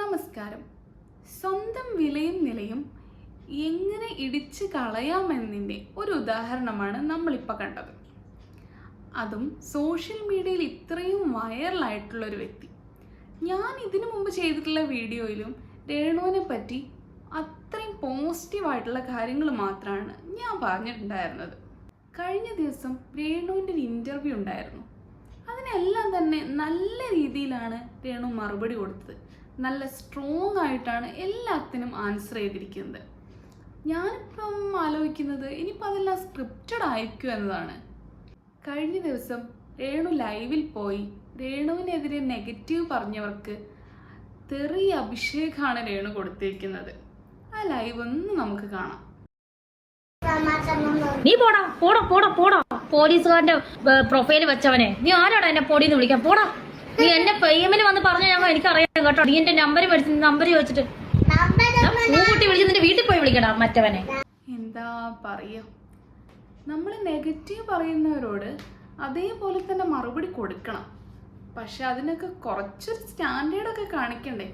നമസ്കാരം. സ്വന്തം വിലയും നിലയും എങ്ങനെ ഇടിച്ച് കളയാമെന്നതിന്റെ ഒരു ഉദാഹരണമാണ് നമ്മളിപ്പോൾ കണ്ടത്. അതും സോഷ്യൽ മീഡിയയിൽ ഇത്രയും വൈറലായിട്ടുള്ള ഒരു വ്യക്തി. ഞാൻ ഇതിനു മുമ്പ് ചെയ്തിട്ടുള്ള വീഡിയോയിലും രേണുവിനെ പറ്റി അത്രയും പോസിറ്റീവായിട്ടുള്ള കാര്യങ്ങൾ മാത്രമാണ് ഞാൻ പറഞ്ഞിട്ടുണ്ടായിരുന്നത്. കഴിഞ്ഞ ദിവസം രേണുവിന്റെ ഒരു ഇന്റർവ്യൂ ഉണ്ടായിരുന്നു. അതിനെല്ലാം തന്നെ നല്ല രീതിയിലാണ് രേണു മറുപടി കൊടുത്തത്. നല്ല സ്ട്രോങ് ആയിട്ടാണ് എല്ലാത്തിനും ആൻസർ ചെയ്തിരിക്കുന്നത്. ഞാനിപ്പം ആലോചിക്കുന്നത് ഇനിയിപ്പോൾ അതെല്ലാം സ്ക്രിപ്റ്റഡ് ആയിരിക്കും എന്നതാണ്. കഴിഞ്ഞ ദിവസം രേണു ലൈവിൽ പോയി. രേണുവിനെതിരെ നെഗറ്റീവ് പറഞ്ഞവർക്ക് തെറി അഭിഷേകാണ് രേണു കൊടുത്തിരിക്കുന്നത്. ആ ലൈവ് ഒന്ന് നമുക്ക് കാണാം. നീ പോടാ പോടാ പോടാ പോടാ. പോലീസുകാരന്റെ പ്രൊഫൈൽ വെച്ചവനെ. നീ ആരാടാ എന്നെ പൊടിന്ന് വിളിക്കാൻ? പോടാ. നീ എന്നെ പേയ്മെന്റ് വന്ന് പറഞ്ഞ ഞങ്ങൾ എനിക്കറിയാം കേട്ടോ. നീ എന്റെ നമ്പർ മേടിച്ച് നമ്പർ ചോദിച്ചിട്ട്. കൂട്ടി വിളിച്ച് നിന്റെ വീട്ടിൽ പോയി വിളിക്കടാ മറ്റവനെ. എന്താ പറയോ? നമ്മൾ നെഗറ്റീവ് പറയുന്നവരോട് അതേപോലെ തന്നെ മറുപടി കൊടുക്കണം. പക്ഷെ അതിനൊക്കെ കുറച്ചൊരു സ്റ്റാൻഡേർഡൊക്കെ കാണിക്കണ്ടേ?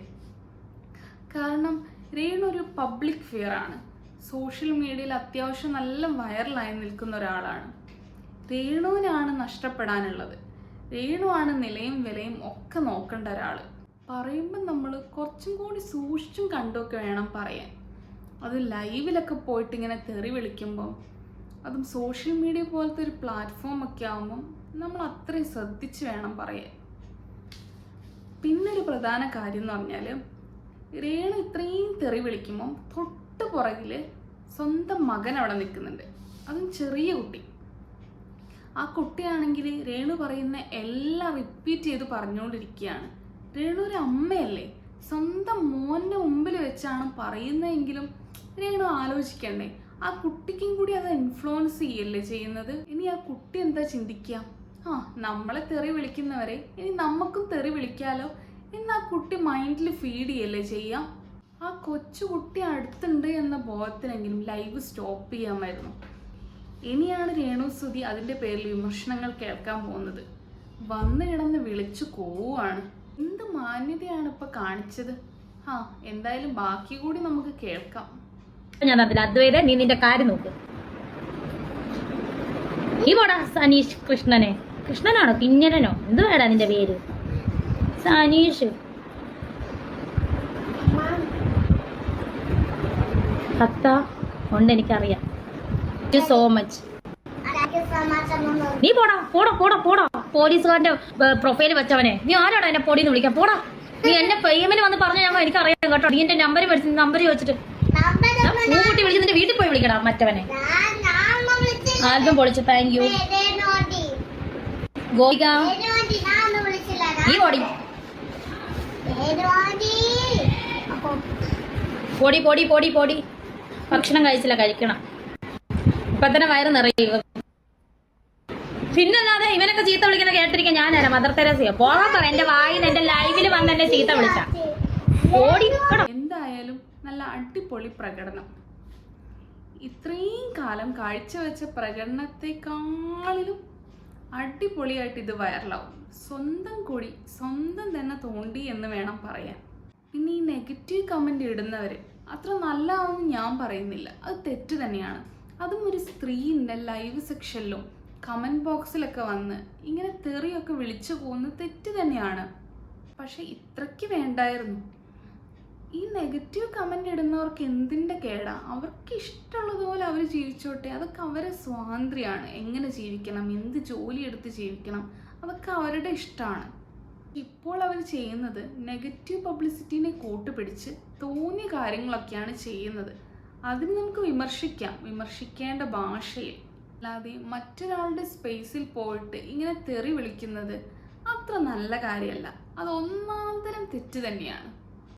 കാരണം രേണു ഒരു പബ്ലിക് ഫിയർ ആണ്. സോഷ്യൽ മീഡിയയിൽ അത്യാവശ്യം നല്ല വൈറലായി നിൽക്കുന്ന ഒരാളാണ്. രേണുവിനാണ് നഷ്ടപ്പെടാനുള്ളത്. രേണുവാണ് നിലയും വിലയും ഒക്കെ നോക്കേണ്ട ഒരാൾ പറയുമ്പോൾ നമ്മൾ കുറച്ചും കൂടി സൂക്ഷിച്ചും കണ്ടുമൊക്കെ വേണം പറയാൻ. അത് ലൈവിലൊക്കെ പോയിട്ട് ഇങ്ങനെ തെറി വിളിക്കുമ്പം അതും സോഷ്യൽ മീഡിയ പോലത്തെ ഒരു പ്ലാറ്റ്ഫോം ഒക്കെ ആകുമ്പം നമ്മൾ അത്രയും ശ്രദ്ധിച്ച് വേണം പറയാൻ. പിന്നൊരു പ്രധാന കാര്യം എന്ന് പറഞ്ഞാൽ രേണു ഇത്രയും തെറി വിളിക്കുമ്പം തൊട്ട് പുറകിൽ സ്വന്തം മകൻ അവിടെ നിൽക്കുന്നുണ്ട്. അതും ചെറിയ കുട്ടി. ആ കുട്ടിയാണെങ്കിൽ രേണു പറയുന്ന എല്ലാം റിപ്പീറ്റ് ചെയ്ത് പറഞ്ഞുകൊണ്ടിരിക്കുകയാണ്. രേണു ഒരു അമ്മയല്ലേ? സ്വന്തം മോന്റെ മുമ്പിൽ വെച്ചാണ് പറയുന്നതെങ്കിലും രേണു ആലോചിക്കണ്ടേ? ആ കുട്ടിക്കും കൂടി അത് ഇൻഫ്ലുവൻസ് ചെയ്യല്ലേ ചെയ്യുന്നത്? ഇനി ആ കുട്ടി എന്താ ചിന്തിക്കുക? ആ നമ്മളെ തെറി വിളിക്കുന്നവരെ ഇനി നമുക്കും തെറി വിളിക്കാലോ? എന്ന് ആ കുട്ടി മൈൻഡിൽ ഫീഡ് ചെയ്യല്ലേ ചെയ്യാം ആ കൊച്ചു കുട്ടി അടുത്തുണ്ട് എന്ന ബോധത്തിനെങ്കിലും ലൈവ് സ്റ്റോപ്പ് ചെയ്യാമായിരുന്നു ഇനിയാണ് രേണു സുധി അതിന്റെ പേരിൽ വിമർശനങ്ങൾ കേൾക്കാൻ പോകുന്നത്. വന്നു കിടന്ന് വിളിച്ചു കോവാണ് എന്ത് മാന്യതയാണ് ഇപ്പൊ കാണിച്ചത്? ആ എന്തായാലും ബാക്കി കൂടി നമുക്ക് കേൾക്കാം. ഞാൻ അതിൽ അദ്വൈത നീ നിന്റെ കാര്യം നോക്ക്. നീ പോടാ സനീഷ് കൃഷ്ണനെ. കൃഷ്ണനാണോ? കിഞ്ഞരനോ എന്ത് വേടാ നിന്റെ പേര്? സനീഷ്. സത്ത ഉണ്ട് എനിക്കറിയാം. സോ മച്ച് നീ പോടാ പോടാ പോടാ പോടാ. പോലീസുകാരന്റെ പ്രൊഫൈൽ വെച്ചവനെ. നീ ആരാടാ എന്നെ പൊടിന്ന് വിളിക്കാൻ? പോടാ. നീ എന്നെ പേയ്മെന്റ് വന്ന് പറഞ്ഞ ഞങ്ങൾ എനിക്കറിയാം കേട്ടോ. നീ എന്റെ നമ്പർ മേടിച്ചു നമ്പർ ചോദിച്ചിട്ട്. പൂട്ടി വിളിച്ച് നിന്റെ വീട്ടിൽ പോയി വിളിക്കടാ മറ്റവനെ. ആൽബം പൊളിച്ചു താങ്ക് യു ഗോപിക. നീ ഓടി. പൊടി പൊടി പൊടി പൊടി. ഭക്ഷണം കഴിച്ചില്ല കഴിക്കണം. ഇപ്പൊ തന്നെ വയറ് നിറയുക. പിന്നല്ലാതെ ഇവനൊക്കെ ചീത്ത വിളിക്കുന്ന കേട്ടിരിക്കാൻ ഞാനാരാ മദർ തെരേസയോ പോകാൻ പറ എന്റെ വായിൽ എന്റെ ലൈവിൽ വന്ന് എന്നെ ചീത്ത വിളിച്ച. എന്തായാലും നല്ല അടിപൊളി പ്രകടനം. ഇത്രയും കാലം കാഴ്ചവെച്ച പ്രകടനത്തെക്കാളിലും അടിപൊളിയായിട്ട് ഇത് വൈറലാവും സ്വന്തം കൂടി സ്വന്തം തന്നെ തോണ്ടി എന്ന് വേണം പറയാൻ. പിന്നെ ഈ നെഗറ്റീവ് കമന്റ് ഇടുന്നവർ അത്ര നല്ലതാണെന്ന് ഞാൻ പറയുന്നില്ല. അത് തെറ്റ് തന്നെയാണ്. അതും ഒരു സ്ത്രീ സ്ത്രീന്റെ ലൈവ് സെക്ഷനിലും കമന്റ് ബോക്സിലൊക്കെ വന്ന് ഇങ്ങനെ തെറിയൊക്കെ വിളിച്ചു പോകുന്നത് തെറ്റ് തന്നെയാണ്. പക്ഷെ ഇത്രയ്ക്ക് വേണ്ടായിരുന്നു. ഈ നെഗറ്റീവ് കമന്റ് ഇടുന്നവർക്ക് എന്തിന്റെ കേടാ? അവർക്ക് ഇഷ്ടമുള്ളതുപോലെ അവർ ജീവിച്ചോട്ടെ. അതൊക്കെ അവരെ സ്വാതന്ത്ര്യമാണ്. എങ്ങനെ ജീവിക്കണം? എന്ത് ജോലി എടുത്ത് ജീവിക്കണം? അതൊക്കെ അവരുടെ ഇഷ്ടമാണ്. ഇപ്പോൾ അവർ ചെയ്യുന്നത് നെഗറ്റീവ് പബ്ലിസിറ്റീനെ കൂട്ടുപിടിച്ച് തോന്നിയ കാര്യങ്ങളൊക്കെയാണ് ചെയ്യുന്നത്. അതിന് നമുക്ക് വിമർശിക്കാം. വിമർശിക്കേണ്ട ഭാഷയിൽ. അല്ലാതെ മറ്റൊരാളുടെ സ്പേസിൽ പോയിട്ട് ഇങ്ങനെ തെറി വിളിക്കുന്നത് അത്ര നല്ല കാര്യമല്ല. അത് ഒന്നാന്തരം തെറ്റ് തന്നെയാണ്.